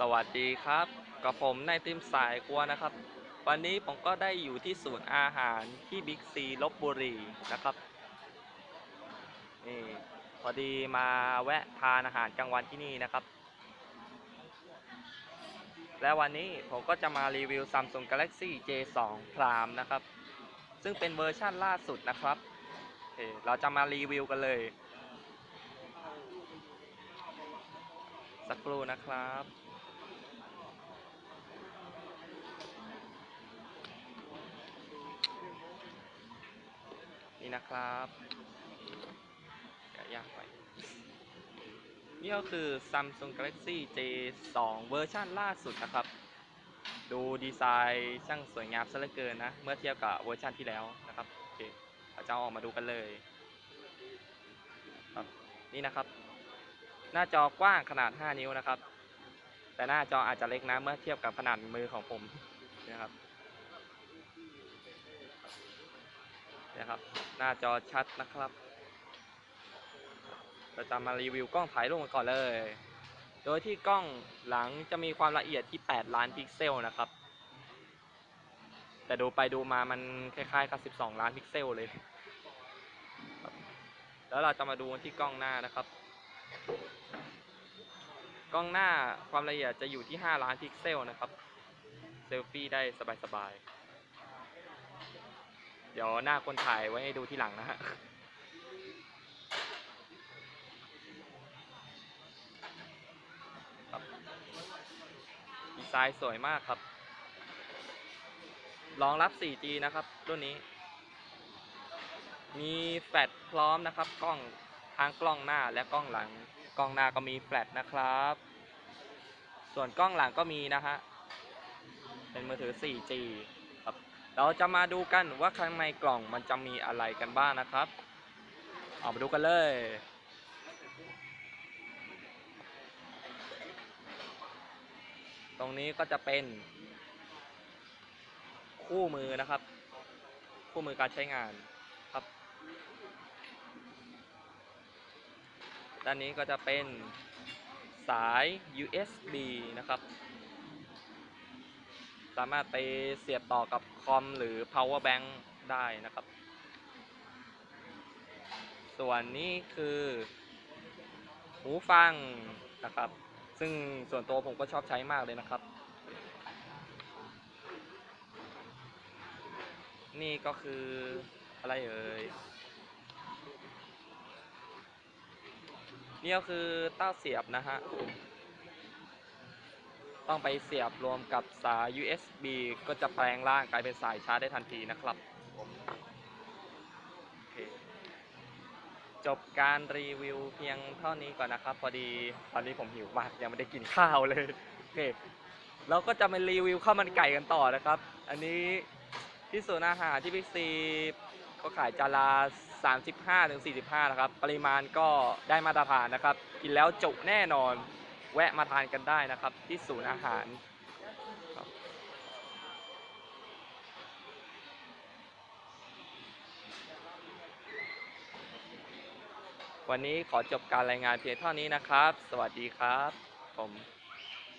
สวัสดีครับกับผมนายติมสายกัวนะครับ วันนี้ผมก็ได้อยู่ที่ศูนย์อาหารที่บิ๊กซีลบบุรีนะครับนี่พอดีมาแวะทานอาหารกลางวันที่นี่นะครับ และวันนี้ผมก็จะมารีวิว Samsung Galaxy J2 Prime นะครับ ซึ่งเป็นเวอร์ชั่นล่าสุดนะครับเราจะมารีวิวกันเลย สักครู่นะครับ นี่นะครับอย่ายากไป นี่ก็คือ Samsung Galaxy J2 เวอร์ชันล่าสุดนะครับ ดูดีไซน์ช่างสวยงามซะเหลือเกินนะ เมื่อเทียบกับเวอร์ชันที่แล้วนะครับ โอเคเราจะอาออกมาดูกันเลยครับนี่นะครับ หน้าจอกว้างขนาด 5 นิ้วนะครับ แต่หน้าจออาจจะเล็กนะ เมื่อเทียบกับขนาดมือของผมนะครับ นะครับ หน้าจอชัดนะครับ เราจะมารีวิวกล้องถ่ายรูปกันก่อนเลย โดยที่กล้องหลังจะมีความละเอียดที่ 8 ล้านพิกเซลนะครับ แต่ดูไปดูมามันคล้ายๆกับ 12 ล้านพิกเซลเลย แล้วเราจะมาดูที่กล้องหน้านะครับกล้องหน้าความละเอียดจะอยู่ที่ 5 ล้านพิกเซลนะครับ เซลฟี่ได้สบายๆ เดี๋ยวหน้าคนถ่ายไว้ให้ดูที่หลังนะฮะครับดีไซน์สวยมากครับ รองรับ 4G นะครับรุ่นนี้ มีแฟลชพร้อมนะครับ กล้องทั้งกล้องหน้าและกล้องหลัง กล้องหน้าก็มีแฟลชนะครับ ส่วนกล้องหลังก็มีนะฮะ เป็นมือถือ 4G เราจะมาดูกันว่าข้างในกล่องมันจะมีอะไรกันบ้างนะครับ เอามาดูกันเลย ตรงนี้ก็จะเป็นคู่มือนะครับ คู่มือการใช้งานครับ ด้านนี้ก็จะเป็นสาย USB นะครับ สามารถไปเสียบต่อกับคอมหรือ power bank ได้นะครับ ส่วนนี้คือ หูฟังนะครับ ซึ่งส่วนตัวผมก็ชอบใช้มากเลยนะครับ นี่ก็คืออะไรเอ่ยนี่ก็คือเต้าเสียบนะฮะ ต้องไปเสียบรวมกับสาย USB ก็จะแปลงร่างกลายเป็นสายชาร์จได้ทันทีนะครับจบการรีวิวเพียงเท่านี้ก่อนนะครับ พอดีตอนนี้ผมหิวมากยังไม่ได้กินข้าวเลยโอเคเราก็จะมารีวิวข้าวมันไก่กันต่อนะครับ อันนี้ที่ศูนย์อาหารที่บิ๊กซีก็ขายจานละ35ถึง45 นะครับ ปริมาณก็ได้มาตรฐานนะครับ กินแล้วจุแน่นอน แวะมาทานกันได้นะครับ ที่ศูนย์อาหารวันนี้ขอจบการรายงานเพียงเท่านี้นะครับ สวัสดีครับ ผม